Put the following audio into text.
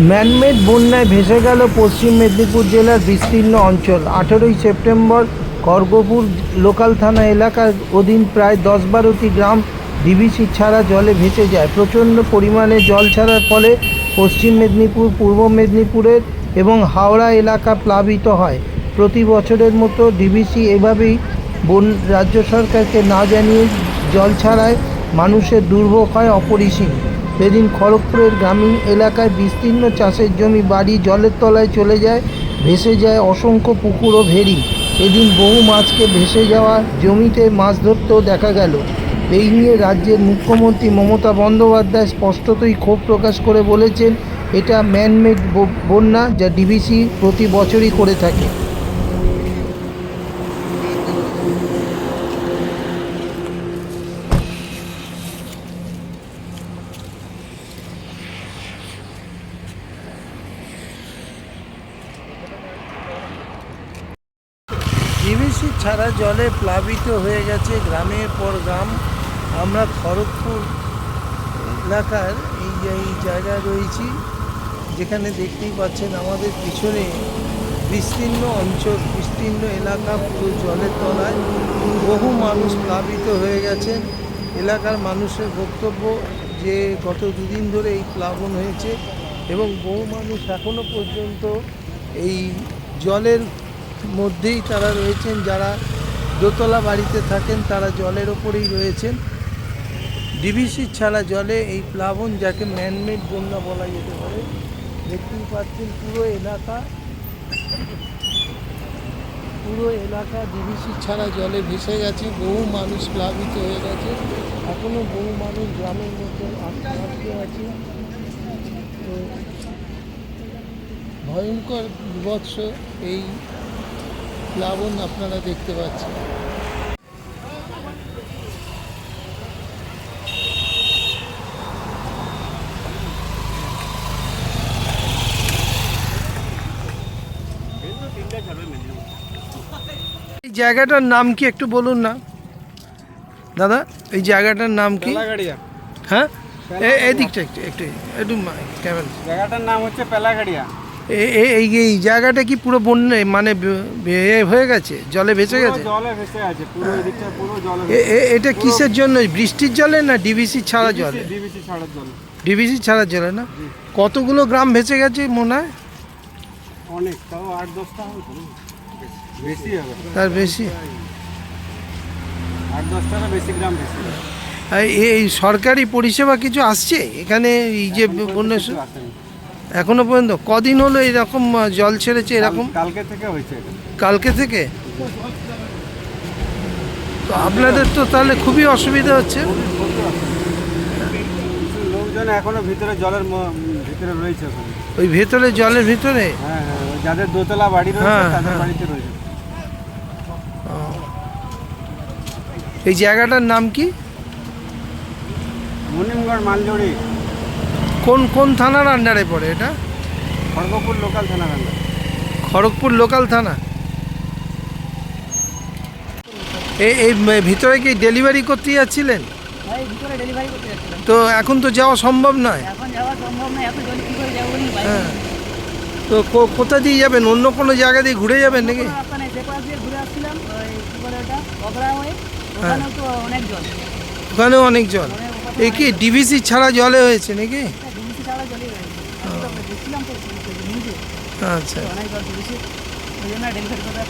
Man-made বন্যায় ভেসে গেল পশ্চিম মেদিনীপুর জেলার বিস্তীর্ণ অঞ্চল। আঠেরোই সেপ্টেম্বর খড়গপুর লোকাল থানা এলাকার অধীন প্রায় দশ বারোটি গ্রাম ডিবিসি ছাড়া জলে ভেসে যায়। প্রচণ্ড পরিমাণে জল ছাড়ার ফলে পশ্চিম মেদিনীপুর, পূর্ব মেদিনীপুরের এবং হাওড়া এলাকা প্লাবিত হয়। প্রতি বছরের মতো ডিবিসি এভাবেই বন, রাজ্য সরকারকে না জানিয়ে জল ছাড়ায় মানুষের দুর্ভোগ হয় অপরিসীম। সেদিন খড়গপুরের গ্রামীণ এলাকায় বিস্তীর্ণ চাষের জমি, বাড়ি, জলের তলায় চলে যায়, ভেসে যায় অসংখ্য পুকুর ও ভেরি এদিন বহু মাছকে ভেসে যাওয়া জমিতে মাছ ধরতেও দেখা গেল। এই নিয়ে রাজ্যের মুখ্যমন্ত্রী মমতা বন্দ্যোপাধ্যায় স্পষ্টতই ক্ষোভ প্রকাশ করে বলেছেন, এটা ম্যানমেড বন্যা যা ডিবিসি প্রতি বছরই করে থাকে। ছাড়া জলে প্লাবিত হয়ে গেছে গ্রামের পর গ্রাম। আমরা খড়গপুর এলাকার এই এই জায়গায় রয়েছি। যেখানে দেখতেই পাচ্ছেন আমাদের পিছনে বিস্তীর্ণ অঞ্চল, বিস্তীর্ণ এলাকা পুরো জলের তলায়। বহু মানুষ প্লাবিত হয়ে গেছেন এলাকার মানুষের বক্তব্য যে, গত দুদিন ধরে এই প্লাবন হয়েছে এবং বহু মানুষ এখনও পর্যন্ত এই জলের মধ্যেই তারা রয়েছেন, যারা দোতলা বাড়িতে থাকেন তারা জলের ওপরেই রয়েছেন। ডিভিসি ছাড়া জলে এই প্লাবন, যাকে ম্যানমেড বন্যা বলা যেতে পারে, দেখতেই পাচ্ছেন পুরো এলাকা। পুরো এলাকা ডিভিসি ছাড়া জলে ভেসে গেছে, বহু মানুষ প্লাবিত হয়ে গেছে। এখনও বহু মানুষ গ্রামের মধ্যে আটকে আছে। তো ভয়ঙ্কর বিভৎস এই প্লাবন আপনারা দেখতে পাচ্ছেন। এই জায়গাটার নাম কি একটু বলুন না? দাদা এই জায়গাটার নাম কি? হ্যাঁ? এ- এদিকটা একটু একটু একটু ক্যামেরা জায়গাটার নাম হচ্ছে পেলাগাড়িয়া। এই এই জায়গাটা কি পুরো বন্যে মানে হয়ে গেছে? জলে ভেসে গেছে? এটা কিসের জন্য? বৃষ্টির জলে না ডিবিসি ছাড়া জলে? ডিবিসি ছাড়া জলে। না? কতগুলো গ্রাম ভেসে গেছে মনে হয়? অনেক তাও আট দশটা বেশি হবে। তার বেশি? আট বেশি গ্রাম বেশি এই সরকারি পরিষেবা কিছু আসছে? এখানে এই যে বন্যা। এখনও পর্যন্ত? কদিন হলো এরকম জল ছেড়েছে এরকম? কালকে থেকে হয়েছে কালকে থেকে? তো আপনাদের তো তাহলে খুবই অসুবিধা হচ্ছে। লোকজন এখনও ভিতরে জলের ভিতরে রয়েছে ওই ভেতরে জলের ভিতরে? হ্যাঁ হ্যাঁ ওই যাদের দোতলা বাড়ি রয়েছে হ্যাঁ, তাদের হ্যাঁ। বাড়িতে রয়েছে। এই জায়গাটার নাম কি? মুনিমগড় মালজড়ি। কোন কোন থানার আন্ডারে পড়ে এটা? খড়গপুর লোকাল থানা কান্দা খড়গপুর লোকাল থানা? এই এই ভিতরে কি ডেলিভারি করতে যাচ্ছিলেন? ভাই ভিতরে ডেলিভারি করতে যাচ্ছিলাম। তো এখন তো যাওয়া সম্ভব নয়? এখন যাওয়া সম্ভব না এত জল কি করে যাব বলি বাইরে হ্যাঁ। তো কো- কোথা দিয়ে যাবেন? অন্য কোনো জায়গা দিয়ে ঘুরে যাবেন নাকি? হয়ে। ওখানেও অনেক জল। এই কি ডিভিসি ছাড়া জলে হয়েছে নাকি? ছাড়া জলই রয়েছে আমি তো দেখছিলাম তো নিউজে আচ্ছা। অনেক জল ডিবিসি ওই জন্য ডেলিভারি করতে